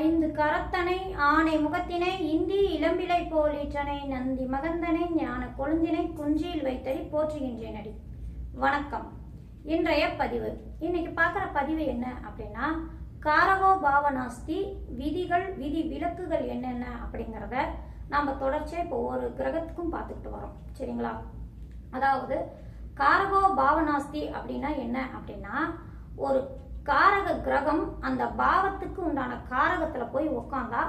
ஐந்து கரத்தனை ஆனை முகத்தினை இந்தி இளம்பிலை போலீற்றனை நந்தி மகந்தனை ஞான கொழுந்தினை குஞ்சியில் வைத்தடி போற்றுகின்றேனடி வணக்கம். இன்றைய பதிவு. இன்னைக்கு பார்க்குற பதிவு என்ன அப்படின்னா காரகோ பாவனாஸ்தி விதிகள் விதி விலக்குகள் என்னென்ன அப்படிங்கிறத நாம் தொடர்ச்சியாக இப்போ ஒவ்வொரு கிரகத்துக்கும் பார்த்துக்கிட்டு வரோம். சரிங்களா? அதாவது காரகோ பாவனாஸ்தி அப்படின்னா என்ன அப்படின்னா ஒரு காரக கிரகம் அந்த பாவத்துக்கு உண்டான காரகத்துல போய் உட்காந்தா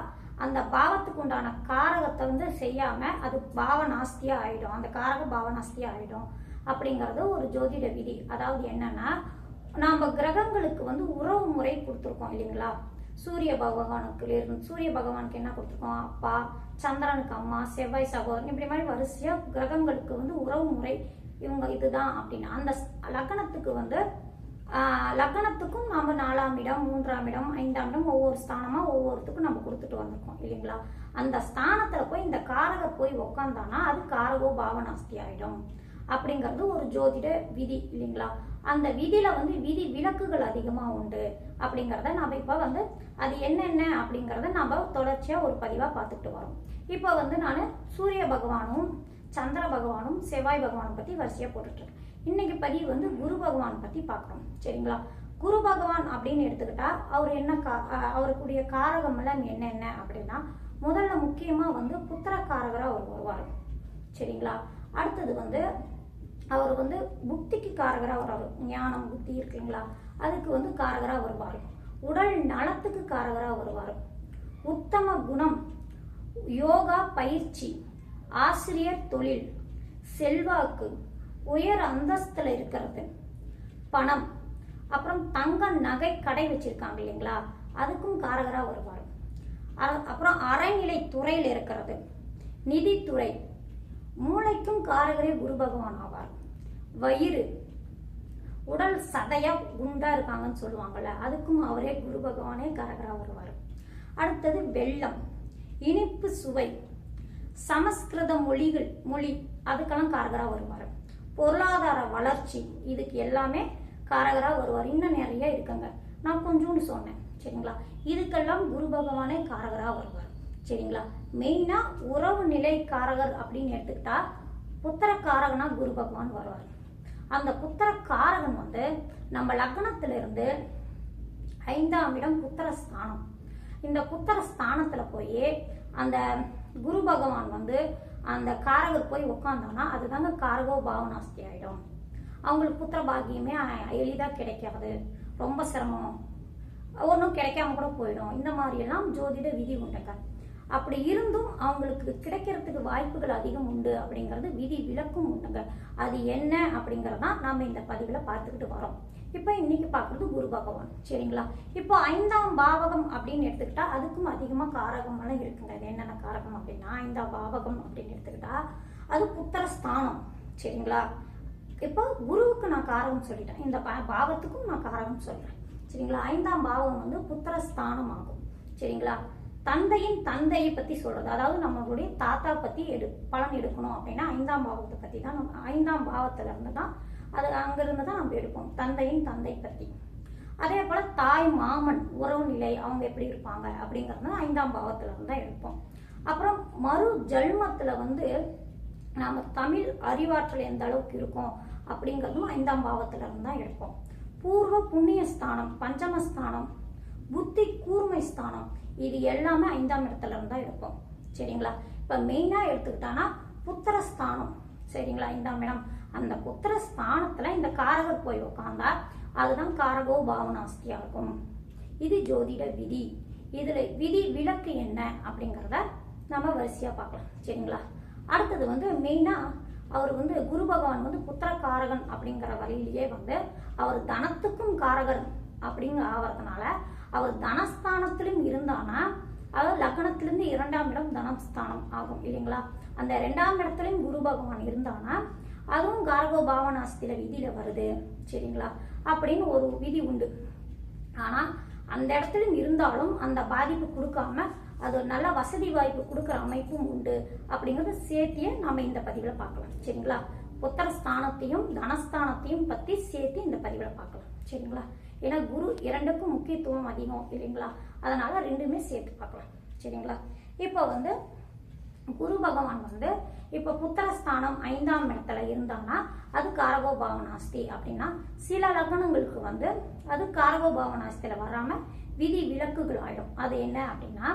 அந்த பாவத்துக்கு உண்டான காரகத்தை வந்து செய்யாம அது பாவநாஸ்தியா ஆயிடும். அந்த காரக பாவநாஸ்தியா ஆயிடும் அப்படிங்கிறது ஒரு ஜோதிட விதி. அதாவது என்னன்னா நாம கிரகங்களுக்கு வந்து உறவு முறை கொடுத்துருக்கோம் இல்லைங்களா? சூரிய பகவானுக்கு இருந்து சூரிய பகவானுக்கு என்ன கொடுத்துருக்கோம்? அப்பா சந்திரனுக்கு அம்மா செவ்வாய் சகோதரன் இப்படி மாதிரி வரிசையா கிரகங்களுக்கு வந்து உறவு முறை இவங்க இதுதான் அப்படின்னா. அந்த லக்னத்துக்கு வந்து லக்னத்துக்கும் நம்ம நாலாம் இடம் மூன்றாம் இடம் ஐந்தாம் இடம் ஒவ்வொரு ஸ்தானமா ஒவ்வொருத்துக்கும் நம்ம கொடுத்துட்டு வந்திருக்கோம் இல்லைங்களா? அந்த ஸ்தானத்துல போய் இந்த காரக போய் உக்காந்தானா அது காரகோ பாவனாஸ்தி ஆயிடும் அப்படிங்கிறது ஒரு ஜோதிட விதி இல்லைங்களா? அந்த விதியில வந்து விதி விலக்குகள் அதிகமா உண்டு அப்படிங்கிறத நாம இப்ப வந்து அது என்னென்ன அப்படிங்கிறத நாம தொடர்ச்சியா ஒரு பதிவா பார்த்துட்டு வரோம். இப்போ வந்து நான் சூரிய பகவானும் சந்திர பகவானும் செவ்வாய் பகவானும் பத்தி வரிசையா போட்டுட்டு இருக்கேன். இன்னைக்கு பதிவு வந்து குரு பகவான் பத்தி பார்க்கறோம். சரிங்களா? குரு பகவான் அப்படின்னு எடுத்துக்கிட்டா அவர் என்ன கா- அவருக்குரிய காரகம் எல்லாம் என்னென்ன அப்படின்னா முதல்ல முக்கியமா வந்து புத்திர காரகராக அவர் வருவார். சரிங்களா? அடுத்தது வந்து அவர் வந்து புத்திக்கு காரகராக வருவார் ஞானம் புத்தி இருக்குங்களா? அதுக்கு வந்து காரகராக வருவார். உடல் நலத்துக்கு காரகராக வருவார். உத்தம குணம் யோகா பயிற்சி ஆசிரியர் தொழில் செல்வாக்கு உயர் அந்தஸ்தில் இருக்கிறது. பணம். அப்புறம் தங்க நகை கடை வச்சிருக்காங்க இல்லைங்களா? அதுக்கும் காரகராக வருவார். அ- அப்புறம் அறநிலை துறையில் இருக்கிறது. நிதித்துறை. மூளைக்கும் காரகரே குரு பகவான் ஆவார். வயிறு. உடல் சதையா குண்டா இருக்காங்கன்னு சொல்லுவாங்கல்ல அதுக்கும் அவரே குரு பகவானே காரகரா வருவார். அடுத்தது வெள்ளம். இனிப்பு சுவை. சமஸ்கிருத மொழிகள் மொழி அதுக்கெல்லாம் காரகரா வருவார். பொருளாதார வளர்ச்சி இதுக்கு எல்லாமே காரகராக வருவார். இன்னும் நிறைய இருக்குங்க. நான் கொஞ்சோண்டு சொன்னேன் சரிங்களா? இதுக்கெல்லாம் குரு பகவானே காரகராக வருவார் சரிங்களா? மெயினாக உறவு நிலை காரகர் அப்படின்னு எடுத்துக்கிட்டா புத்திர காரகனா குரு பகவான் வருவார். அந்த புத்திர காரகன் வந்து நம்ம லக்னத்திலிருந்து ஐந்தாம் இடம் புத்திர ஸ்தானம். இந்த புத்திர ஸ்தானத்தில் போய் அந்த குரு பகவான் வந்து அந்த காரகர் போய் உட்காந்தானா அதுதாங்க காரகோ பாவனாஸ்தி ஆயிடும். அவங்களுக்கு புத்திர பாக்கியமே எளிதாக கிடைக்காது. ரொம்ப சிரமம். ஒன்றும் கிடைக்காம கூட போயிடும். இந்த மாதிரியெல்லாம் ஜோதிட விதி உண்டுங்க அப்படி இருந்தும் அவங்களுக்கு கிடைக்கிறதுக்கு வாய்ப்புகள் அதிகம் உண்டு அப்படிங்கிறது விதி விலக்கும் உண்டுங்க. அது என்ன அப்படிங்கிறதான் நாம் இந்த பதிவில் பார்த்துக்கிட்டு வரோம். இப்போ இன்னைக்கு பார்க்குறது குரு பகவான் சரிங்களா? இப்போ ஐந்தாம் பாவகம் அப்படின்னு எடுத்துக்கிட்டா அதுக்கும் அதிகமாக காரகமெல்லாம் இருக்குங்க. அது என்னென்ன காரகம் அப்படின்னா ஐந்தாம் பாவகம் அப்படின்னு எடுத்துக்கிட்டா அது புத்திரஸ்தானம் சரிங்களா? இப்போ குருவுக்கு நான் காரகம் சொல்லிட்டேன். இந்த பாவத்துக்கும் நான் காரகம் சொல்கிறேன் சரிங்களா? ஐந்தாம் பாவம் வந்து புத்திரஸ்தானம் ஆகும் சரிங்களா? தந்தையின் தந்தையை பத்தி சொல்றது. அதாவது நம்மளுடைய தாத்தா பத்தி எடு பலன் எடுக்கணும் அப்படின்னா ஐந்தாம் பாவத்தை பத்தி தான் நம்ம ஐந்தாம் பாவத்துல இருந்து தான் அது அங்கிருந்து தான் நம்ம எடுப்போம். தந்தையின் தந்தை பற்றி அதே போல் தாய் மாமன் உறவு நிலை அவங்க எப்படி இருப்பாங்க அப்படிங்கிறது ஐந்தாம் பாவத்தில் இருந்து தான் எடுப்போம். அப்புறம் மறு ஜல்மத்தில் வந்து நாம் தமிழ் அறிவாற்றல் எந்த அளவுக்கு இருக்கும் அப்படிங்கிறதும் ஐந்தாம் பாவத்தில் இருந்து தான் எடுப்போம். பூர்வ புண்ணிய ஸ்தானம் பஞ்சமஸ்தானம் புத்தி கூர்மை ஸ்தானம் இது எல்லாமே ஐந்தாம் இடத்துல இருந்து தான் எடுப்போம். சரிங்களா? இப்போ மெயினாக எடுத்துக்கிட்டானா புத்திர ஸ்தானம். சரிங்களா? ஐந்தாம் இடம். அந்த புத்திர ஸ்தானத்துல இந்த காரகர் போய் உட்காந்தா அதுதான் காரகோ பாவனாஸ்தியா இருக்கும் இது ஜோதிட விதி. இதுல விதி விலக்கு என்ன அப்படிங்கறத நம்ம வரிசையா பார்க்கலாம். சரிங்களா? அடுத்தது வந்து மெயினா அவர் வந்து குரு பகவான் வந்து புத்திர காரகன் அப்படிங்கிற வழியிலேயே வந்து அவர் தனத்துக்கும் காரகர் அப்படிங்க ஆவறதுனால அவர் தனஸ்தானத்திலும் இருந்தானா அவர் லக்னத்திலிருந்து இரண்டாம் இடம் தனஸ்தானம் ஆகும் இல்லைங்களா? அந்த இரண்டாம் இடத்துலயும் குரு பகவான் இருந்தானா அதுவும் கார்கோ பாவனாஸ்தில விதியில வருது. சரிங்களா? அப்படின்னு ஒரு விதி உண்டு. ஆனா அந்த இடத்துல இருந்தாலும் அந்த பாதிப்பு கொடுக்காம அது ஒரு நல்ல வசதி வாய்ப்பு கொடுக்குற அமைப்பும் உண்டு. அப்படிங்கறத சேர்த்தியே நாம இந்த பதிவுல பார்க்கலாம். சரிங்களா? புத்திர ஸ்தானத்தையும் தனஸ்தானத்தையும் பத்தி சேர்த்து இந்த பதிவுல பார்க்கலாம். சரிங்களா? ஏன்னா குரு இரண்டுக்கும் முக்கியத்துவம் அதிகம் இல்லைங்களா? அதனால ரெண்டுமே சேர்த்து பார்க்கலாம். சரிங்களா? இப்போ வந்து குரு பகவான் வந்து இப்போ புத்திரஸ்தானம் ஐந்தாம் இடத்துல இருந்தாங்கன்னா அது காரகோ பாவனாஸ்தி அப்படின்னா சில லக்னங்களுக்கு வந்து அது காரகோ பாவனாஸ்தியில வராம விதி விலக்குகள் ஆயிடும். அது என்ன அப்படின்னா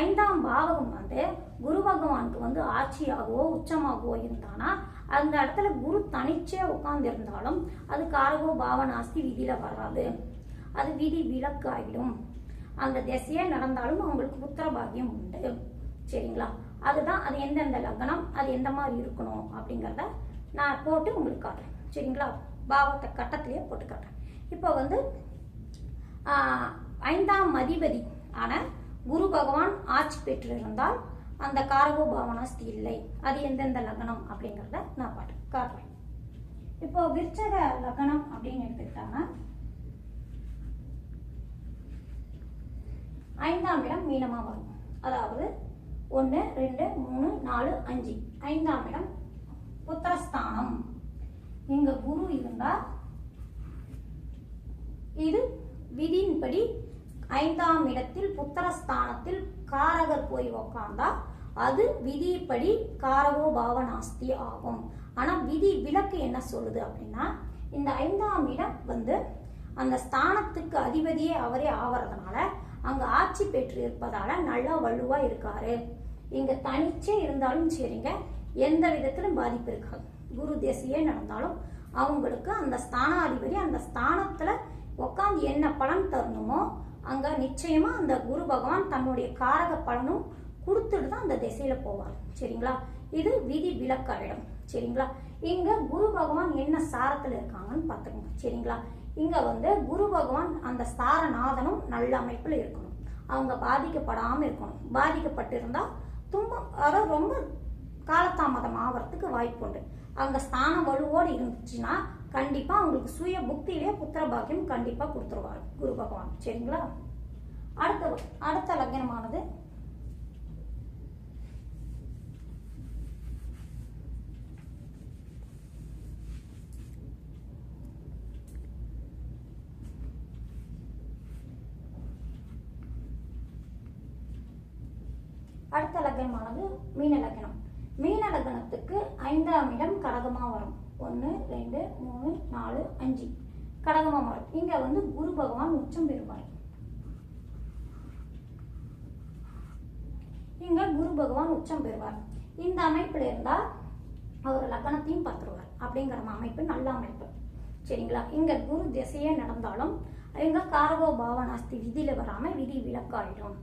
ஐந்தாம் பாவகம் வந்து குரு பகவானுக்கு வந்து ஆட்சியாகவோ உச்சமாகவோ இருந்தானா அந்த இடத்துல குரு தனிச்சே உட்கார்ந்து இருந்தாலும் அது காரகோ பாவனாஸ்தி விதியில வராது. அது விதி விலக்கு ஆகிடும் அந்த திசையே நடந்தாலும் அவங்களுக்கு புத்திர உண்டு. சரிங்களா? அதுதான் அது எந்தெந்த லக்னம் அது எந்த மாதிரி இருக்கணும் அப்படிங்கிறத நான் போட்டு உங்களுக்கு காட்டுறேன். சரிங்களா? பாவத்தை கட்டத்திலேயே போட்டு காட்டுறேன். இப்போ வந்து ஐந்தாம் அதிபதி ஆன குரு பகவான் ஆட்சி பெற்றிருந்தால் அந்த காரகோ பாவனாஸ்தி இல்லை. அது எந்தெந்த லக்னம் அப்படிங்கிறத நான் பாட்டு காட்டுறேன். இப்போ விருச்சக லக்னம் அப்படின்னு எடுத்துக்கிட்டாங்கன்னா ஐந்தாம் இடம் மீனமா வரும். அதாவது ஒன்று ரெண்டு மூணு நாலு அஞ்சு. ஐந்தாம் இடம் புத்திரஸ்தானம். இங்க குரு இருந்தா இது விதியின்படி ஐந்தாம் இடத்தில் புத்திரஸ்தானத்தில் காரகர் போய் உக்காந்தா அது விதிப்படி காரகோ பாவனாஸ்தி ஆகும். ஆனா விதி விலக்கு என்ன சொல்லுது அப்படின்னா இந்த ஐந்தாம் இடம் வந்து அந்த ஸ்தானத்துக்கு அதிபதியே அவரே ஆவறதுனால அங்க ஆட்சி பெற்று இருப்பதால நல்லா வலுவா இருக்காரு. இங்க தனிச்சே இருந்தாலும் சரிங்க. எந்த விதத்திலும் பாதிப்பு இருக்காது. குரு தேசியே நடந்தாலும் அவங்களுக்கு அந்த ஸ்தானாதிபதி அந்த ஸ்தானத்துல உட்காந்து என்ன பலன் தரணுமோ அங்க நிச்சயமா அந்த குரு பகவான் தன்னுடைய காரக பலனும் கொடுத்துட்டு தான் அந்த திசையில போவார். சரிங்களா? இது விதி விலக்காயிடும் சரிங்களா? இங்க குரு பகவான் என்ன சாரத்துல இருக்காங்கன்னு பார்த்துக்கோங்க சரிங்களா? இங்க வந்து குரு பகவான் அந்த சாரநாதனும் நல்ல அமைப்புல இருக்கணும். அவங்க பாதிக்கப்படாம இருக்கணும். பாதிக்கப்பட்டிருந்தா துன்பம் அதாவது ரொம்ப காலதாமதம் ஆகிறதுக்கு வாய்ப்பு உண்டு அவங்க ஸ்தான வலுவோடு இருந்துச்சுன்னா கண்டிப்பா அவங்களுக்கு சுய புக்தியிலே புத்திர பாக்கியம் கண்டிப்பா கொடுத்துருவாங்க குரு பகவான். சரிங்களா? அடுத்த அடுத்த லக்னமானது அடுத்த லக்னமானது மீன லக்னம் மீன லக்னத்துக்கு ஐந்தாம் இடம் கடகமா வரும். ஒன்று ரெண்டு மூணு நாலு அஞ்சு. கடகமா வரும். இங்க வந்து குரு பகவான் உச்சம் பெறுவார். இங்க குரு பகவான் உச்சம் பெறுவார். இந்த அமைப்பில் இருந்தால் அவர் லக்கணத்தையும் பார்த்துருவார். அப்படிங்கிற அமைப்பு நல்ல அமைப்பு. சரிங்களா? இங்க குரு திசையே நடந்தாலும் இங்க காரகோ பாவனாஸ்தி விதியில வராம விதி விலக்காயிடும்.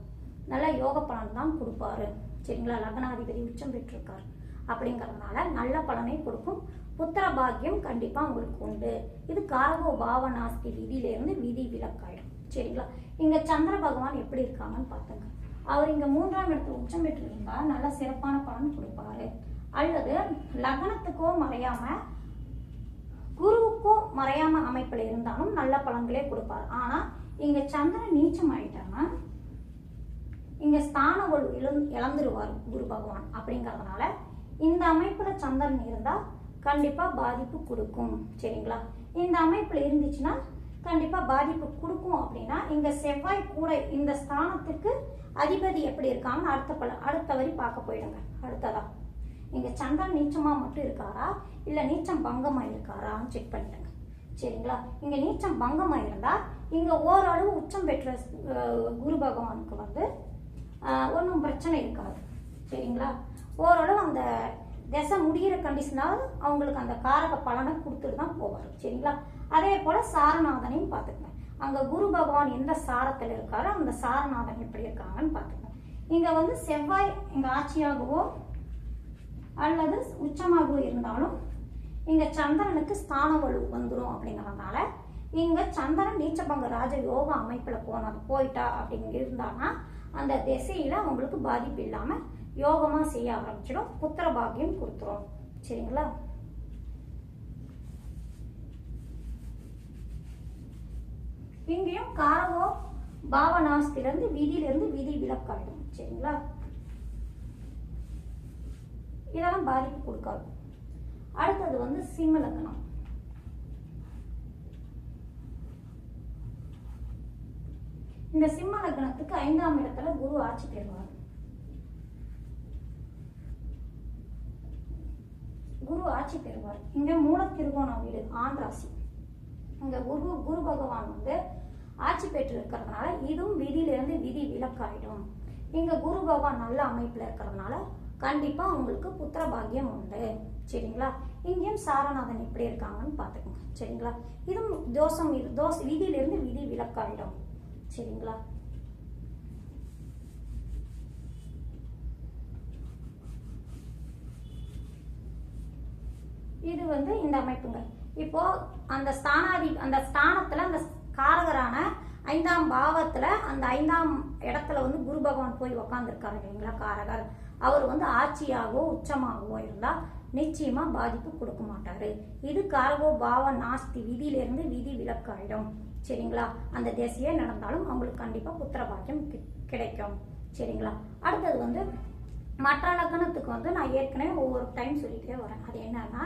நல்ல யோக பலன் தான் கொடுப்பாரு. சரிங்களா லக்னாதிபதி உச்சம் பெற்றிருக்கார். அப்படிங்கறதுனால நல்ல பலனை கொடுக்கும். புத்திர பாக்கியம் கண்டிப்பாக உங்களுக்கு உண்டு. இது காரகோ பாவநாஸ்தி விதியிலேருந்து விதி விலக்காயிடும் சரிங்களா? இங்கே சந்திர பகவான் எப்படி இருக்காங்கன்னு பார்த்துங்க. அவர் இங்கே மூன்றாம் இடத்துல உச்சம் பெற்றிருந்தா நல்ல சிறப்பான பலன் கொடுப்பாரு. அல்லது லக்னத்துக்கோ மறையாம குருவுக்கோ மறையாம அமைப்பில் இருந்தாலும் நல்ல பலன்களே கொடுப்பார். ஆனால் இங்கே சந்திரன் நீச்சம் ஆயிட்டாங்கன்னா இங்க ஸ்தான ஒரு இழந் இழந்துருவார் குரு பகவான் அப்படிங்கறதுனால இந்த அமைப்புல சந்திரன் இருந்தா கண்டிப்பா பாதிப்பு கொடுக்கும் சரிங்களா? இந்த அமைப்புல இருந்துச்சுன்னா கண்டிப்பா பாதிப்பு கொடுக்கும் அப்படின்னா இங்க செவ்வாய் கூடை இந்த ஸ்தானத்துக்கு அதிபதி எப்படி இருக்காங்கன்னு அடுத்த பல அடுத்த வரி பார்க்க போயிடுங்க. அடுத்ததா. இங்க சந்திரன் நீச்சமா மட்டும் இருக்காரா? இல்ல நீச்சம் பங்கமா இருக்காரான்னு செக் பண்ணிடுங்க. சரிங்களா? இங்க நீச்சம் பங்கமா இருந்தா இங்க ஓரளவு உச்சம் பெற்ற குரு பகவானுக்கு வந்து ஒன்றும் பிரச்சனை இருக்காது. சரிங்களா? ஓரளவு அந்த திசை முடிகிற கண்டிஷனாவது அவங்களுக்கு அந்த காரக பலனை கொடுத்துட்டு தான் போவார். சரிங்களா? அதே போல் சாரநாதனையும் பார்த்துக்கங்க. அங்கே குரு பகவான் எந்த சாரத்தில் இருக்காரோ அந்த சாரநாதன் எப்படி இருக்காங்கன்னு பார்த்துக்கங்க. இங்கே வந்து செவ்வாய் இங்கே ஆட்சியாகவோ அல்லது உச்சமாகவோ இருந்தாலும் இங்கே சந்திரனுக்கு ஸ்தான வலு வந்துடும் அப்படிங்கறதுனால இங்கே சந்திரன் நீச்சபங்க ராஜ யோக அமைப்பில் போனது போயிட்டா அப்படிங்க இருந்தானா அந்த திசையில அவங்களுக்கு பாதிப்பு இல்லாம யோகமா செய்ய ஆரம்பிச்சிடும் புத்திர பாக்கியம் கொடுத்துரும். சரிங்களா? இங்கேயும் காரகோ பாவனாஸ்திலிருந்து விதியிலிருந்து விதி விலக்காயிடும். சரிங்களா? இதெல்லாம் பாதிப்பு கொடுக்காது. அடுத்தது வந்து சிம்மலக்கணம் இந்த சிம்ம லக்னத்துக்கு ஐந்தாம் இடத்துல குரு ஆட்சி பெறுவார் குரு ஆட்சி பெறுவார் இங்க மூலத்திருகோண வீடு ஆண் ராசி. இங்க குரு குரு பகவான் வந்து ஆட்சி பெற்று இருக்கிறதுனால இதுவும் விதியிலிருந்து விதி விலக்காயிடும். இங்க குரு பகவான் நல்ல அமைப்புல இருக்கிறதுனால கண்டிப்பா உங்களுக்கு புத்திர பாக்கியம் உண்டு. சரிங்களா? இங்கேயும் சாரநாதன் எப்படி இருக்காங்கன்னு பார்த்துக்கோங்க. சரிங்களா? இதுவும் தோஷம் இரு- தோஷ விதியிலிருந்து விதி விலக்காயிடும். சரிங்களா? இது வந்து இந்த அமைப்புங்க. இப்போ அந்த ஸ்தானாதி அந்த ஸ்தானத்துல அந்த காரகரான ஐந்தாம் பாவத்துல அந்த ஐந்தாம் இடத்துல வந்து குரு பகவான் போய் உக்காந்துருக்காரு இல்லைங்களா காரகர். அவர் வந்து ஆட்சியாகவோ உச்சமாகவோ இருந்தா நிச்சயமா பாதிப்பு கொடுக்க மாட்டாரு. இது காரகோ பாவ நாஸ்தி விதியிலிருந்து விதி விலக்காயிடும் சரிங்களா? அந்த திசையே நடந்தாலும் அவங்களுக்கு கண்டிப்பா புத்திர பாக்கியம் கி- கிடைக்கும். சரிங்களா? அடுத்தது வந்து மற்ற லக்னத்துக்கு வந்து நான் ஏற்கனவே ஒவ்வொரு டைம் சொல்லிட்டே வரேன். அது என்னன்னா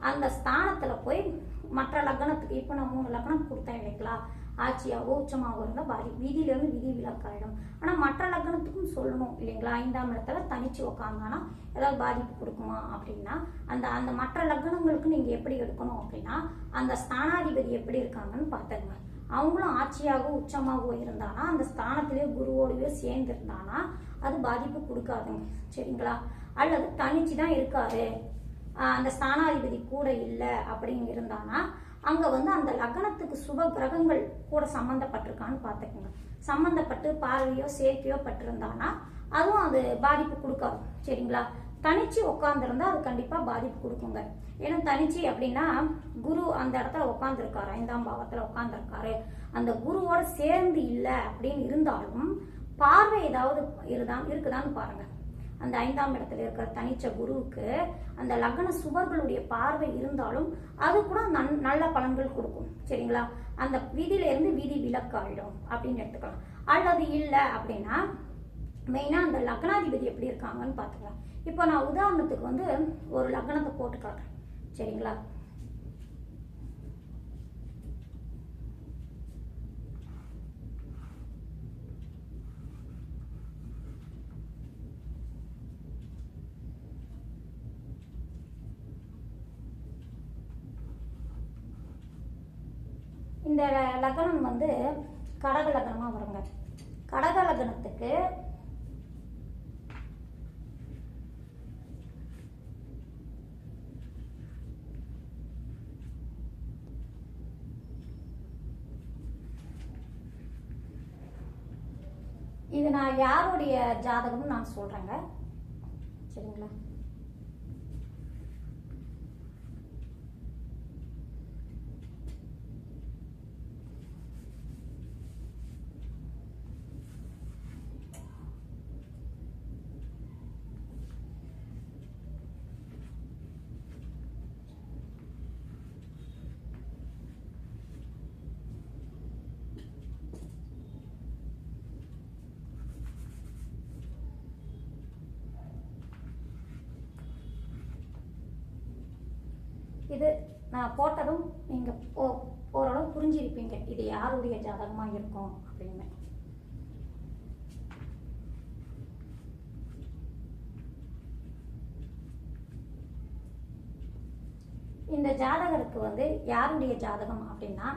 அந்த ஸ்தானத்துல போய் மற்ற லக்னத்துக்கு இப்போ நான் மூணு லக்னம் கொடுத்தேன் இல்லைங்களா? ஆட்சியாவோ உச்சமாகவோ இருந்தால் பாதி விதியிலேருந்து விதி விலக்காயிடும். ஆனால் மற்ற லக்னத்துக்கும் சொல்லணும் இல்லைங்களா? ஐந்தாம் இடத்துல தனிச்சு உக்காந்தானா ஏதாவது பாதிப்பு கொடுக்குமா அப்படின்னா அந்த அந்த மற்ற லக்னங்களுக்கு நீங்கள் எப்படி எடுக்கணும் அப்படின்னா அந்த ஸ்தானாதிபதி எப்படி இருக்காங்கன்னு பார்த்துங்க அவங்களும் ஆட்சியாக உச்சமாக இருந்தானா அந்த ஸ்தானத்திலே குருவோடவே சேர்ந்து இருந்தானா அது பாதிப்பு கொடுக்காதுங்க சரிங்களா? அல்லது தனிச்சு தான் இருக்காரு அந்த ஸ்தானாதிபதி கூட இல்லை அப்படின்னு இருந்தானா அங்க வந்து அந்த லக்னத்துக்கு சுப கிரகங்கள் கூட சம்மந்தப்பட்டிருக்கான்னு பார்த்துக்கோங்க. சம்மந்தப்பட்டு பார்வையோ சேர்க்கையோ பட்டிருந்தானா அதுவும் அது பாதிப்பு கொடுக்காது. சரிங்களா? தனிச்சு உட்காந்துருந்தா அது கண்டிப்பாக பாதிப்பு கொடுக்குங்க. ஏன்னா தனிச்சு அப்படின்னா குரு அந்த இடத்துல உட்காந்துருக்காரு ஐந்தாம் பாவத்தில் உட்காந்துருக்காரு அந்த குருவோட சேர்ந்து இல்லை அப்படின்னு இருந்தாலும் பார்வை ஏதாவது இருதான் இருக்குதான்னு பாருங்க. அந்த ஐந்தாம் இடத்துல இருக்கிற தனிச்ச குருவுக்கு அந்த லக்ன சுவர்களுடைய பார்வை இருந்தாலும் அது கூட நன் நல்ல பலன்கள் கொடுக்கும். சரிங்களா? அந்த வீதியிலேருந்து வீதி விதி விலக்காயிடும் அப்படின்னு எடுத்துக்கலாம். அல்லது இல்லை அப்படின்னா மெயினாக அந்த லக்னாதிபதி எப்படி இருக்காங்கன்னு பார்த்துக்கலாம். இப்போ நான் உதாரணத்துக்கு வந்து ஒரு லக்னத்தை போட்டு காட்டுறேன். சரிங்களா? இந்த லக்னம் வந்து கடக லக்னமாக வருங்க. கடக லக்னத்துக்கு இது நான் யாருடைய ஜாதகம்னு நான் சொல்கிறேங்க சரிங்களா இது நான் போட்டதும் நீங்க ஓ- ஓரளவு புரிஞ்சிருப்பீங்க இது யாருடைய ஜாதகமா இருக்கும் அப்படின்னு. இந்த ஜாதகருக்கு வந்து யாருடைய ஜாதகம் அப்படின்னா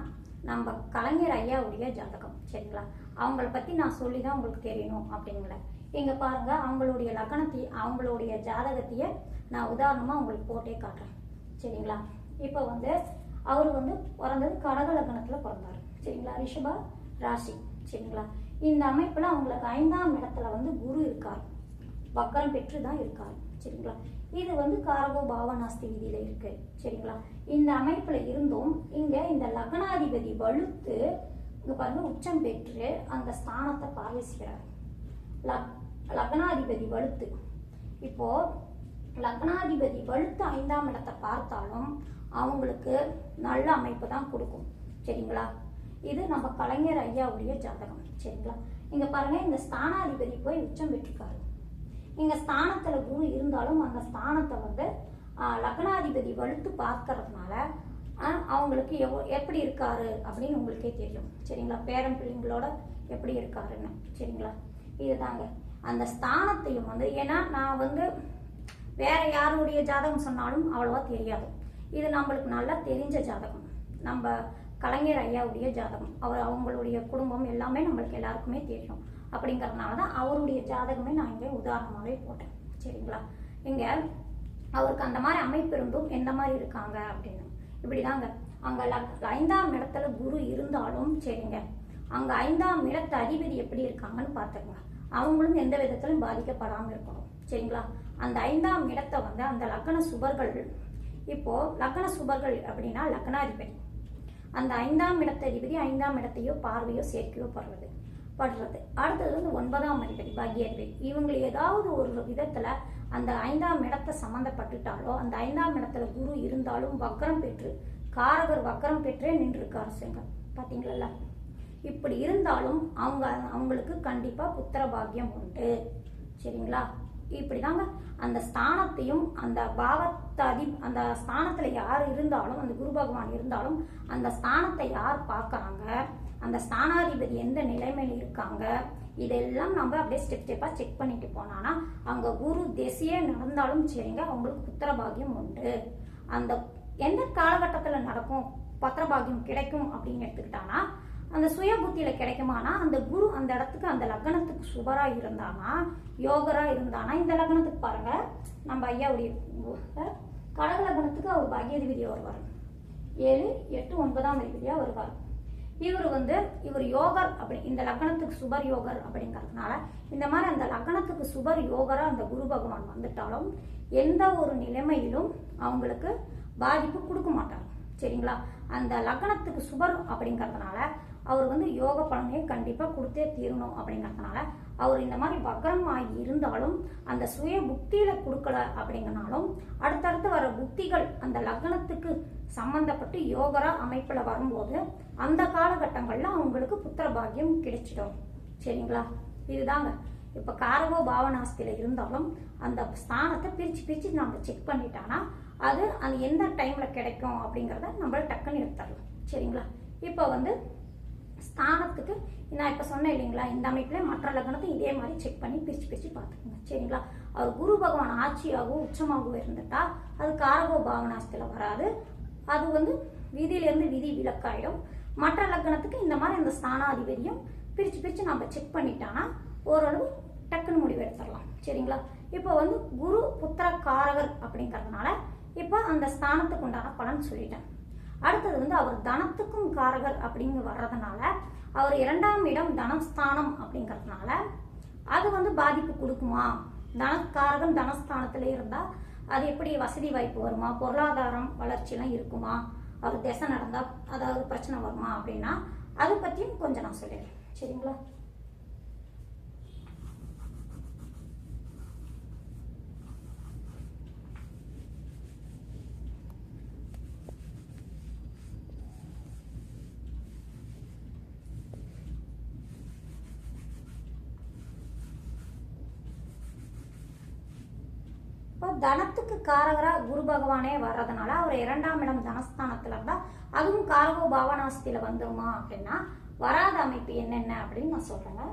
நம்ம கலைஞர் ஐயாவுடைய ஜாதகம் சரிங்களா? அவங்கள பத்தி நான் சொல்லி தான் உங்களுக்கு தெரியணும் அப்படிங்கல. இங்க பாருங்க அவங்களுடைய லக்னத்தை அவங்களுடைய ஜாதகத்தையே நான் உதாரணமா உங்களுக்கு போட்டே காட்டுறேன் சரிங்களா? இப்போ வந்து அவர் வந்து பிறந்தது கடக லக்னத்துல பிறந்தார். சரிங்களா? ரிஷபா ராசி. சரிங்களா? இந்த அமைப்பில் அவங்களுக்கு ஐந்தாம் இடத்துல வந்து குரு இருக்கார். வக்கரம் பெற்று தான் இருக்கார். சரிங்களா? இது வந்து காரகோ பாவநாஸ்தி விதியில இருக்கு. சரிங்களா? இந்த அமைப்புல இருந்தும் இங்க இந்த லக்னாதிபதி வலுத்து இங்க பாருங்க உச்சம் பெற்று அந்த ஸ்தானத்தை பார்வை செய்கிறார் லக்- லக்னாதிபதி வலுத்து. இப்போ லக்னாதிபதி வலுத்து ஐந்தாம் இடத்தை பார்த்தாலும் அவங்களுக்கு நல்ல அமைப்பு தான் கொடுக்கும். சரிங்களா? இது நம்ம கலைஞர் ஐயாவுடைய ஜாதகம். சரிங்களா? இங்க பாருங்க இந்த ஸ்தானாதிபதி போய் உச்சம் பெற்றிருக்காரு. இங்க ஸ்தானத்துல குரு இருந்தாலும் அந்த ஸ்தானத்தை வந்து லக்னாதிபதி வலுத்து பார்க்கறதுனால அவங்களுக்கு எவ் எப்படி இருக்காரு அப்படின்னு உங்களுக்கே தெரியும். சரிங்களா? பேரன் பிள்ளைங்களோட எப்படி இருக்காருன்னு. சரிங்களா? இதுதாங்க. அந்த ஸ்தானத்தையும் வந்து ஏன்னா நான் வந்து வேற யாருடைய ஜாதகம் சொன்னாலும் அவ்வளவா தெரியாது. இது நம்மளுக்கு நல்லா தெரிஞ்ச ஜாதகம். நம்ம கலைஞர் ஐயாவுடைய ஜாதகம். அவர் அவங்களுடைய குடும்பம் எல்லாமே நம்மளுக்கு எல்லாருக்குமே தெரியும். அப்படிங்கிறதுனால தான் அவருடைய ஜாதகமே நான் இங்கே உதாரணமாகவே போட்டேன். சரிங்களா? இங்கே அவருக்கு அந்த மாதிரி அமைப்பு இருந்தும் எந்த மாதிரி இருக்காங்க அப்படின்னு. இப்படிதாங்க. அங்கே லக்- ஐந்தாம் இடத்துல குரு இருந்தாலும் சரிங்க. அங்கே ஐந்தாம் இடத்து அதிபதி எப்படி இருக்காங்கன்னு பார்த்துக்கோங்க அவங்களும் எந்த விதத்திலும் பாதிக்கப்படாமல் இருக்கணும். சரிங்களா? அந்த ஐந்தாம் இடத்தை வந்து அந்த லக்கண சுபர்கள் இப்போ லக்கண சுபர்கள் அப்படின்னா லக்னாதிபதி அந்த ஐந்தாம் இடத்த அதிபதி ஐந்தாம் இடத்தையோ பார்வையோ சேர்க்கையோ படுறது. படுறது. அடுத்தது வந்து ஒன்பதாம் அதிபதி பாக்கியாதிபதி இவங்க ஏதாவது ஒரு விதத்துல அந்த ஐந்தாம் இடத்தை சம்மந்தப்பட்டுட்டாலோ அந்த ஐந்தாம் இடத்துல குரு இருந்தாலும் வக்கரம் பெற்று காரகர் வக்கரம் பெற்றே நின்றுருக்காரு சிங்கம். பார்த்தீங்களா இப்படி இருந்தாலும் அவங்க அவங்களுக்கு கண்டிப்பாக புத்திர பாக்கியம் உண்டு. சரிங்களா? இப்படிதாங்க. அந்த ஸ்தானத்தையும் அந்த பாவத்தை அதி அந்த ஸ்தானத்துல யார் இருந்தாலும் அந்த குரு பகவான் இருந்தாலும் அந்த ஸ்தானத்தை யார் பார்க்கறாங்க? அந்த ஸ்தானாதிபதி எந்த நிலைமையில் இருக்காங்க? இதெல்லாம் நம்ம அப்படியே ஸ்டெப் ஸ்டெப்பாக செக் பண்ணிட்டு போனானா அங்கே குரு திசையே நடந்தாலும் சரிங்க அவங்களுக்கு புத்திரபாகியம் உண்டு. அந்த எந்த காலகட்டத்தில் நடக்கும்? பத்திரபாகியம் கிடைக்கும் அப்படின்னு எடுத்துக்கிட்டானா அந்த சுய புத்தியில கிடைக்குமானா அந்த குரு அந்த இடத்துக்கு அந்த லக்னத்துக்கு சுபரா இருந்தானா? யோகரா இருந்தானா? இந்த லக்னத்துக்கு பாருங்க. நம்ம ஐயாவுடைய கடக லக்னத்துக்கு அவர் பாக்கியாதிபதியா வருவார். ஏழு எட்டு ஒன்பதாம் அதிபதியா வருவார். இவர் வந்து இவர் யோகர் அப்படி இந்த லக்னத்துக்கு சுபர் யோகர் அப்படிங்கிறதுனால இந்த மாதிரி அந்த லக்னத்துக்கு சுபர் யோகரா அந்த குரு பகவான் வந்துட்டாலும் எந்த ஒரு நிலைமையிலும் அவங்களுக்கு பாதிப்பு கொடுக்க மாட்டார். சரிங்களா? அந்த லக்னத்துக்கு சுபர் அப்படிங்கிறதுனால அவர் வந்து யோக பலனையை கண்டிப்பாக கொடுத்தே தீரணும் அப்படிங்கறதுனால அவர் இந்த மாதிரி வக்ரம் ஆகி இருந்தாலும் அந்த சுய புக்தியில் கொடுக்கல அப்படிங்கனாலும் அடுத்தடுத்து வர புத்திகள் அந்த லக்னத்துக்கு சம்மந்தப்பட்டு யோகரா அமைப்பில் வரும்போது அந்த காலகட்டங்களில் அவங்களுக்கு புத்திர பாக்கியம் கிடைச்சிடும். சரிங்களா? இதுதாங்க. இப்போ காரகோ பாவனாஸ்தியில் இருந்தாலும் அந்த ஸ்தானத்தை பிரித்து பிரித்து நம்ம செக் பண்ணிட்டானா அது அது எந்த டைமில் கிடைக்கும் அப்படிங்கிறத நம்மள டக்குன்னு எடுத்துடலாம். சரிங்களா? இப்போ வந்து ஸ்தானத்துக்கு நான் இப்போ சொன்னேன் இல்லைங்களா இந்த அமைப்பில் மற்ற லக்னத்தை இதே மாதிரி செக் பண்ணி பிரித்து பிரித்து பார்த்துக்கோங்க. சரிங்களா? அவர் குரு பகவான் ஆட்சியாகவும் உச்சமாகவும் இருந்துட்டா அது காரகோ பாவனாஸ்தில் வராது. அது வந்து விதியிலேருந்து விதி விலக்காயிடும். மற்ற லக்னத்துக்கு இந்த மாதிரி இந்த ஸ்தானாதிபதியும் பிரித்து பிரித்து நம்ம செக் பண்ணிட்டான்னா ஓரளவு டக்குன்னு முடிவு எடுத்துடலாம் சரிங்களா? இப்போ வந்து குரு புத்திர காரகர் அப்படிங்கிறதுனால இப்போ அந்த ஸ்தானத்துக்கு உண்டான பலன் சொல்லிட்டேன். அடுத்தது வந்து அவர் தனத்துக்கும் காரகர் அப்படிங்க வர்றதுனால அவர் இரண்டாம் இடம் தனஸ்தானம் அப்படிங்கிறதுனால அது வந்து பாதிப்பு கொடுக்குமா? தனக்காரகன் தனஸ்தானத்துல இருந்தா அது எப்படி வசதி வாய்ப்பு வருமா? பொருளாதாரம் வளர்ச்சிலாம் இருக்குமா? அவர் திசை நடந்தா அதாவது பிரச்சனை வருமா அப்படின்னா அதை பற்றியும் கொஞ்சம் நான் சொல்லிடுறேன். சரிங்களா இப்போ காரகராக காரகரா குரு பகவானே வர்றதுனால அவர் இரண்டாம் இடம் தனஸ்தானத்துல இருந்தா அதுவும் காரகோ பாவனாஸ்தியில வந்துருமா அப்படின்னா வராத அமைப்பு என்னென்ன அப்படின்னு நான் சொல்றேங்க.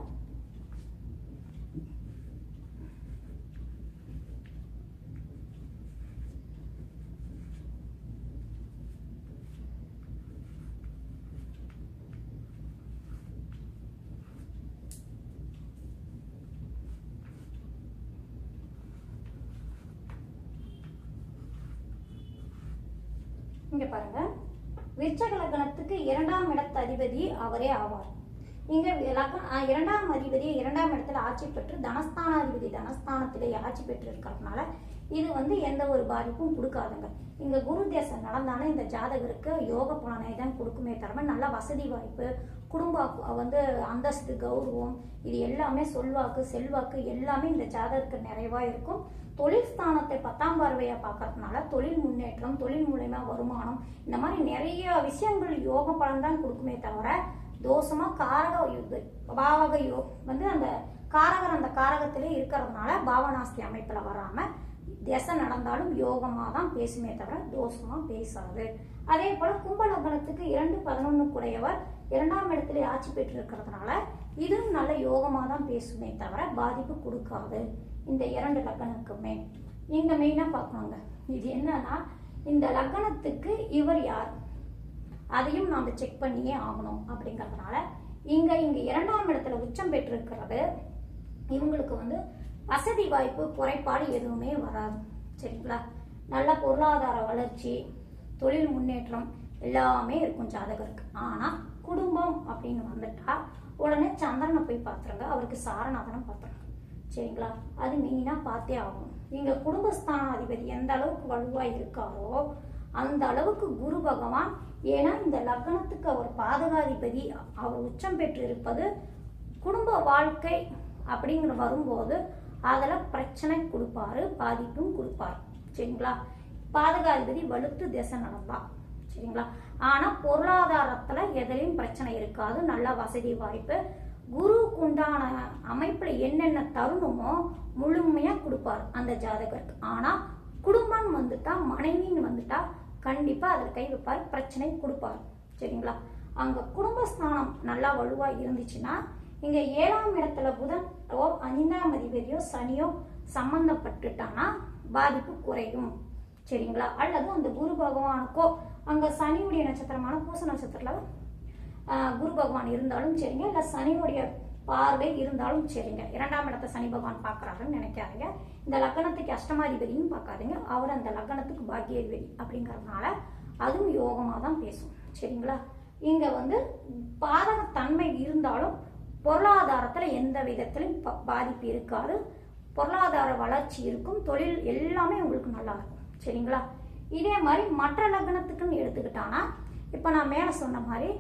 இங்க பாருங்க. விருச்சக லக்னத்துக்கு இரண்டாம் இடத்து அதிபதி அவரே ஆவார். இங்க இரண்டாம் அதிபதி இரண்டாம் இடத்துல ஆட்சி பெற்று தனஸ்தானாதிபதி தனஸ்தானத்திலே ஆட்சி பெற்று இருக்கிறதுனால இது வந்து எந்த ஒரு பாதிப்பும் கொடுக்காதுங்க. இங்க குரு தேசம் நடந்தாலும் இந்த ஜாதகருக்கு யோக பலனை தான் கொடுக்குமே தவிர நல்ல வசதி வாய்ப்பு குடும்ப வந்து அந்தஸ்து கௌரவம் இது எல்லாமே சொல்வாக்கு செல்வாக்கு எல்லாமே இந்த ஜாதகத்துக்கு நிறைவா இருக்கும். தொழில் ஸ்தானத்தை பத்தாம் பார்வையா பார்க்கறதுனால தொழில் முன்னேற்றம் தொழில் மூலயமா வருமானம் இந்த மாதிரி நிறைய விஷயங்கள் யோக பலன் தான் கொடுக்குமே தவிர தோஷமா காரக பாவக யோ வந்து அந்த காரகர் அந்த காரகத்திலே இருக்கிறதுனால பாவனாஸ்தி அமைப்புல வராம திசை நடந்தாலும் யோகமாக தான் பேசுமே தவிர தோஷமாக பேசாது. அதே போல கும்ப லக்னத்துக்கு இரண்டு பதினொன்று கூடையவர் இரண்டாம் இடத்துல ஆட்சி பெற்றிருக்கிறதுனால இதுவும் நல்ல யோகமாக தான் பேசுமே தவிர பாதிப்பு கொடுக்காது இந்த இரண்டு லக்னத்துக்குமே இங்கே மெயினாக பார்க்கணுங்க. இது என்னன்னா இந்த லக்னத்துக்கு இவர் யார்? அதையும் நாம் செக் பண்ணியே ஆகணும் அப்படிங்கிறதுனால இங்கே இங்கே இரண்டாம் இடத்துல உச்சம் பெற்றிருக்கிறது இவங்களுக்கு வந்து வசதி வாய்ப்பு குறைபாடு எதுவுமே வராது. சரிங்களா? நல்ல பொருளாதார வளர்ச்சி தொழில் முன்னேற்றம் எல்லாமே இருக்கும் ஜாதகருக்கு. ஆனா குடும்பம் அப்படின்னு வந்துட்டா உடனே சந்திரனை போய் பார்த்துருங்க. அவருக்கு சாரநாதனம் பார்த்துருங்க. சரிங்களா? அது மெயினாக பார்த்தே ஆகும் எங்கள் குடும்பஸ்தான அதிபதி எந்த அளவுக்கு வலுவாக இருக்காரோ அந்த அளவுக்கு குரு பகவான் ஏன்னா இந்த லக்னத்துக்கு அவர் பாதகாதிபதி அவர் உச்சம் பெற்று இருப்பது குடும்ப வாழ்க்கை அப்படிங்கிற வரும்போது அதில் பிரச்சனை கொடுப்பாரு பாதிப்பும் கொடுப்பாரு. சரிங்களா? பாதகாதிபதி வலுத்து திசை நடந்தா. சரிங்களா? ஆனா பொருளாதாரத்துல எதுலையும் பிரச்சனை இருக்காது. நல்ல வசதி வாய்ப்பு. குருவுக்கு உண்டான அமைப்புல என்னென்ன தருணமோ முழுமையா கொடுப்பார் அந்த ஜாதகருக்கு. ஆனா குடும்பம் வந்துட்டா மனைவின்னு வந்துட்டா கண்டிப்பா அதில் கை வைப்பார் பிரச்சனை கொடுப்பார். சரிங்களா? அங்க குடும்பஸ்தானம் நல்லா வலுவா இருந்துச்சுன்னா இங்க ஏழாம் இடத்துல புதன் ஓ ஐந்தாம் அதிபதியோ சனியோ சம்பந்தப்பட்டுட்டானா பாதிப்பு குறையும். சரிங்களா? அல்லது அந்த குரு பகவானுக்கோ அங்க சனியுடைய நட்சத்திரமான பூச நட்சத்திரத்துல குரு பகவான் இருந்தாலும் சரிங்க இல்ல சனியுடைய பார்வை இருந்தாலும் சரிங்க. இரண்டாம் இடத்த சனி பகவான் பார்க்கறாருன்னு நினைக்காதீங்க. இந்த லக்னத்துக்கு அஷ்டமாதிபதியும் பார்க்காதீங்க. அவர் அந்த லக்னத்துக்கு பாக்கியாதிபதி அப்படிங்கறதுனால அதுவும் யோகமா தான் பேசும். சரிங்களா? இங்க வந்து பாதகத்தன்மை இருந்தாலும் பொருளாதாரத்தில் எந்த விதத்திலும் ப- பாதிப்பு இருக்காது. பொருளாதார வளர்ச்சி இருக்கும். தொழில் எல்லாமே உங்களுக்கு நல்லா இருக்கும். சரிங்களா? இதே மாதிரி மற்ற லக்னத்துக்குன்னு எடுத்துக்கிட்டானா இப்போ நான் மேலே சொன்ன மாதிரி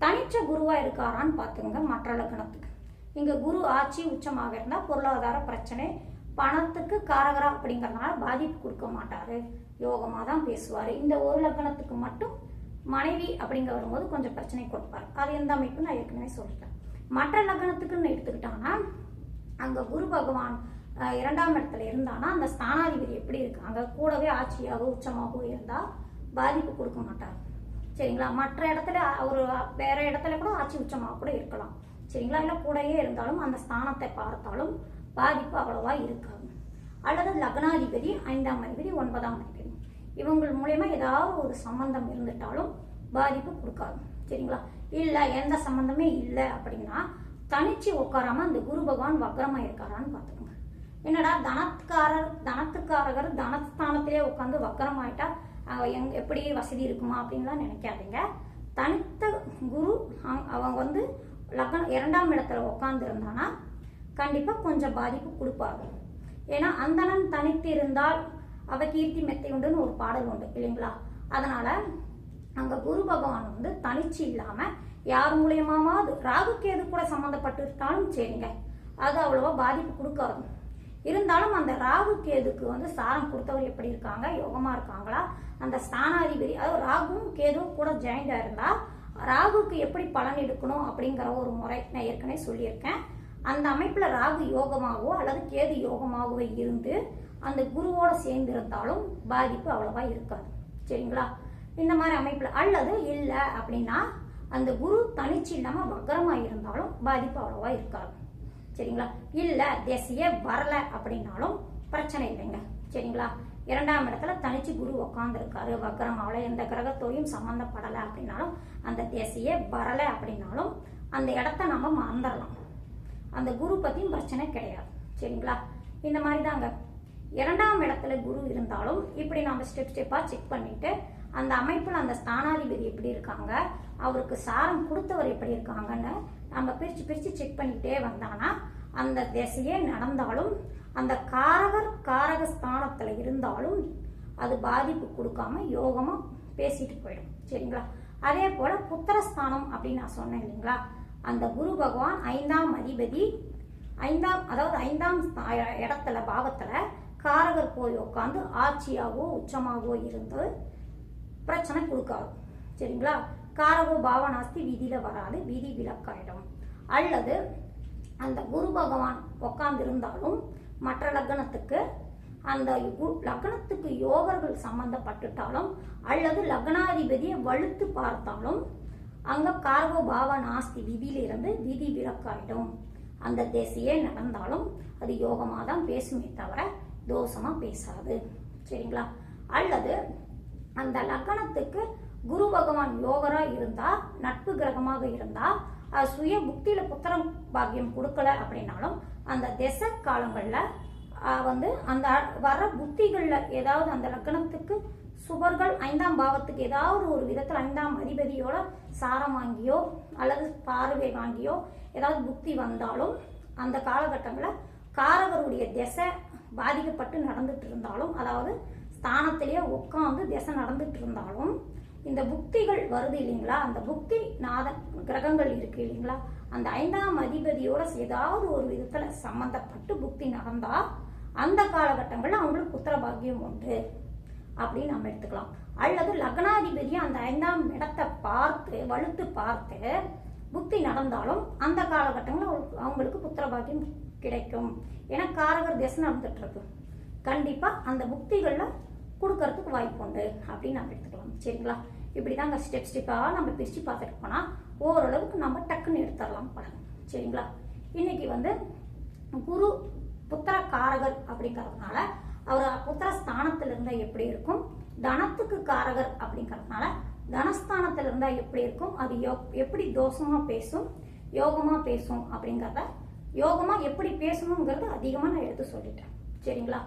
தனிச்ச குருவாக இருக்காரான்னு பார்த்துக்கோங்க மற்ற லக்னத்துக்கு. இங்கே குரு ஆட்சி உச்சமாக இருந்தால் பொருளாதார பிரச்சனை பணத்துக்கு காரகரா அப்படிங்கறதுனால பாதிப்பு கொடுக்க மாட்டார். யோகமாக தான் பேசுவார். இந்த ஒரு லக்னத்துக்கு மட்டும் மனைவி அப்படிங்க வரும்போது கொஞ்சம் பிரச்சனை கொடுப்பார். அது எந்த அமைப்பு நான் ஏற்கனவே சொல்லிட்டேன். மற்ற லக்னத்துக்குன்னு எடுத்துக்கிட்டாங்கன்னா அங்க குரு பகவான் இரண்டாம் இடத்துல இருந்தானா அந்த ஸ்தானாதிபதி எப்படி இருக்காங்க கூடவே ஆட்சியாகவோ உச்சமாகவோ இருந்தா பாதிப்பு கொடுக்க மாட்டார். சரிங்களா? மற்ற இடத்துல ஒரு வேற இடத்துல கூட ஆட்சி உச்சமாக கூட இருக்கலாம். சரிங்களா? இல்லை கூடயே இருந்தாலும் அந்த ஸ்தானத்தை பார்த்தாலும் பாதிப்பு அவ்வளவா இருக்காது. அல்லது லக்னாதிபதி ஐந்தாம் அதிபதி ஒன்பதாம் அதிபதி. இவங்க மூலயமா ஏதாவது ஒரு சம்பந்தம் இருந்துட்டாலும் பாதிப்பு கொடுக்காது. சரிங்களா? இல்லை எந்த சம்மந்தமே இல்லை அப்படின்னா தனிச்சு உட்காராம அந்த குரு பகவான் வக்ரமா இருக்காரான்னு பார்த்துக்கோங்க. என்னடா தனத்துக்காரர் தனத்துக்காரகர் தனஸ்தானத்திலே உட்காந்து வக்கரமாயிட்டா எங் எப்படி வசதி இருக்குமா அப்படின்லாம் நினைக்காதீங்க. தனித்த குரு அங்- அவங்க வந்து லக்னம் இரண்டாம் இடத்துல உட்காந்து இருந்தானா கொஞ்சம் பாதிப்பு கொடுப்பாங்க ஏன்னா அந்தணன் தனித்து இருந்தால் அவ கீர்த்தி மெத்தை உண்டுன்னு ஒரு பாடல் உண்டு இல்லைங்களா? அதனால அங்க குரு பகவான் வந்து தனிச்சு இல்லாம யார் மூலியமாவது ராகு கேது கூட சம்மந்தப்பட்டிருந்தாலும் சரிங்க. அது அவ்வளவா பாதிப்பு கொடுக்காது. இருந்தாலும் அந்த ராகு கேதுக்கு வந்து சாரம் கொடுத்தவர் எப்படி இருக்காங்க? யோகமா இருக்காங்களா? அந்த ஸ்தானாதிபதி அதாவது ராகுவும் கேதுவும் கூட ஜாயிண்டா இருந்தா ராகுக்கு எப்படி பலன் எடுக்கணும் அப்படிங்கிற ஒரு முறை நான் ஏற்கனவே சொல்லியிருக்கேன். அந்த அமைப்புல ராகு யோகமாகவோ அல்லது கேது யோகமாகவோ இருந்து அந்த குருவோட சேர்ந்து இருந்தாலும் பாதிப்பு அவ்வளவா இருக்காது. சரிங்களா? இந்த மாதிரி அமைப்பில் அல்லது இல்லை அப்படின்னா அந்த குரு தனிச்சு இல்லாமல் வக்கரமாக இருந்தாலும் பாதிப்பு அவ்வளோவா இருக்காது. சரிங்களா? இல்லை தேசிய வரல அப்படின்னாலும் பிரச்சனை இல்லைங்க. சரிங்களா? இரண்டாம் இடத்துல தனிச்சு குரு உட்காந்துருக்காரு வக்கரமாவில் எந்த கிரகத்தோடையும் சம்மந்தப்படலை அப்படின்னாலும் அந்த தேசிய வரலை அப்படின்னாலும் அந்த இடத்த நம்ம மறந்துடலாம். அந்த குரு பற்றியும் பிரச்சனை கிடையாது. சரிங்களா? இந்த மாதிரி தாங்க இரண்டாம் இடத்துல குரு இருந்தாலும் இப்படி நம்ம ஸ்டெப் ஸ்டெப்பாக செக் பண்ணிவிட்டு அந்த அமைப்பில் அந்த ஸ்தானாதிபதி எப்படி இருக்காங்க? அவருக்கு சாரம் கொடுத்தவர் எப்படி இருக்காங்கன்னு நம்ம பிரித்து பிரித்து செக் பண்ணிகிட்டே வந்தாங்கன்னா அந்த திசையே நடந்தாலும் அந்த காரகர் காரக ஸ்தானத்தில் இருந்தாலும் அது பாதிப்பு கொடுக்காம யோகமாக பேசிட்டு போயிடும். சரிங்களா? அதே போல புத்திரஸ்தானம் அப்படின்னு நான் சொன்னேன் இல்லைங்களா? அந்த குரு பகவான் ஐந்தாம் அதிபதி ஐந்தாம் அதாவது ஐந்தாம் இடத்துல பாகத்தில் காரகர் போய் உட்காந்து ஆட்சியாகவோ உச்சமாகவோ இருந்து பிரச்சனை கொடுக்காது. சரிங்களா? காரகோ பாவனாஸ்தி விதியில வராது விதி விலக்காயிடும் அல்லது அந்த குரு பகவான் உட்கார்ந்து மற்ற லக்னத்துக்கு அந்த கு- லக்னத்துக்கு யோகர்கள் சம்பந்தப்பட்டுட்டாலும் அல்லது லக்னாதிபதியை வலுத்து பார்த்தாலும் அங்க கார்கோ பாவ நாஸ்தி விதியிலிருந்து விதி விலக்காயிடும் அந்த திசையே நடந்தாலும் அது யோகமாக தான் பேசுமே தவிர தோஷமா பேசாது. சரிங்களா? அல்லது அந்த லக்னத்துக்கு குரு பகவான் யோகரா இருந்தா நட்பு கிரகமாக இருந்தா சுய புக்தியில புத்திரம் பாக்கியம் கொடுக்கல அப்படின்னாலும் அந்த திசை காலங்கள்ல வந்து அந்த வர புத்திகள்ல ஏதாவது அந்த லக்னத்துக்கு சுவர்கள் ஐந்தாம் பாவத்துக்கு ஏதாவது ஒரு விதத்தில் ஐந்தாம் அதிபதியோட சாரம் வாங்கியோ அல்லது பார்வை வாங்கியோ ஏதாவது புத்தி வந்தாலும் அந்த காலகட்டங்களில் காரகருடைய திசை பாதிக்கப்பட்டு நடந்துட்டு இருந்தாலும் அதாவது ஸ்தானத்திலேயே உட்காந்து திசை நடந்துட்டு இருந்தாலும் இந்த புக்திகள் வருது இல்லைங்களா? அந்த புக்தி நாத கிரகங்கள் இருக்கு இல்லைங்களா? அந்த ஐந்தாம் அதிபதியோட ஏதாவது ஒரு விதத்துல சம்பந்தப்பட்டு புக்தி நடந்தா அந்த காலகட்டங்களில் அவங்களுக்கு புத்திர பாக்கியம் உண்டு. அப்படின்னு நம்ம எடுத்துக்கலாம். அல்லது லக்னாதிபதியை அந்த ஐந்தாம் இடத்தை பார்த்து வலுத்து பார்த்து புக்தி நடந்தாலும் அந்த காலகட்டங்களில் அவங்களுக்கு- அவங்களுக்கு புத்திர பாக்கியம் கிடைக்கும். ஏன்னா காரகர் திசை நடந்துட்டு இருக்கு. கண்டிப்பா அந்த புக்திகளில் கொடுக்கறதுக்கு வாய்ப்பு உண்டு அப்படின்னு நம்ம எடுத்துக்கலாம். சரிங்களா? இப்படிதாங்க ஸ்டெப் ஸ்டெப்பாக நம்ம பிரித்து பார்த்துட்டு போனால் ஓரளவுக்கு நம்ம டக்குன்னு எடுத்துடலாம் படம் சரிங்களா? இன்னைக்கு வந்து குரு புத்திர காரகர் அவர் புத்திர ஸ்தானத்தில் இருந்தால் எப்படி இருக்கும்? தனத்துக்கு காரகர் அப்படிங்கிறதுனால தனஸ்தானத்தில் இருந்தால் எப்படி இருக்கும்? அது யோ- எப்படி தோஷமாக பேசும்? யோகமாக பேசும் அப்படிங்கிறத யோகமாக எப்படி பேசணுங்கிறது அதிகமாக நான் எடுத்து சொல்லிட்டேன். சரிங்களா?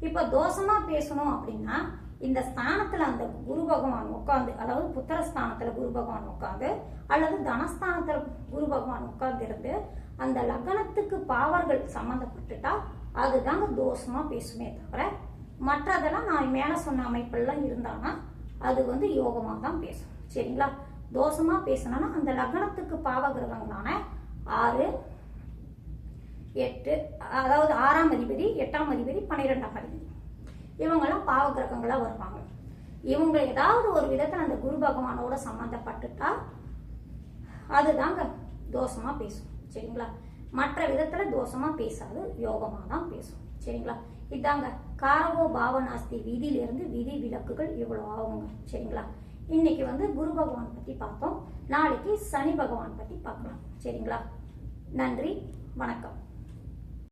இப்ப தோஷமா பேசணும் அப்படின்னா இந்த ஸ்தானத்துல அந்த குரு பகவான் உட்காந்து அதாவது புத்திர ஸ்தானத்துல குரு பகவான் உட்காந்து அல்லது தனஸ்தானத்துல குரு பகவான் உட்கார்ந்து இருந்து அந்த லக்னத்துக்கு பாவர்கள் சம்பந்தப்பட்டுட்டா அதுதாங்க தோஷமா பேசுமே தவிர மற்றதெல்லாம் நான் மேல சொன்ன அமைப்பெல்லாம் இருந்தாங்கன்னா அது வந்து யோகமா தான் பேசும். சரிங்களா? தோஷமா பேசணும்னா அந்த லக்னத்துக்கு பாவ கிரகங்களான ஆறு எட்டு அதாவது ஆறாம் அதிபதி எட்டாம் அதிபதி பன்னிரெண்டாம் அதிபதி. இவங்கெல்லாம் பாவ கிரகங்களாக வருவாங்க. இவங்க ஏதாவது ஒரு விதத்தில் அந்த குரு பகவானோட சம்மந்தப்பட்டுட்டா அதுதாங்க தோஷமாக பேசும் சரிங்களா? மற்ற விதத்தில் தோஷமாக பேசாது யோகமாக தான் பேசும் சரிங்களா? இதாங்க காரகோ பாவநாஸ்தி விதியிலிருந்து விதி விலக்குகள் இவ்வளோ ஆகுங்க சரிங்களா? இன்னைக்கு வந்து குரு பகவான் பற்றி பார்த்தோம். நாளைக்கு சனி பகவான் பற்றி பார்க்கலாம் சரிங்களா? நன்றி வணக்கம்.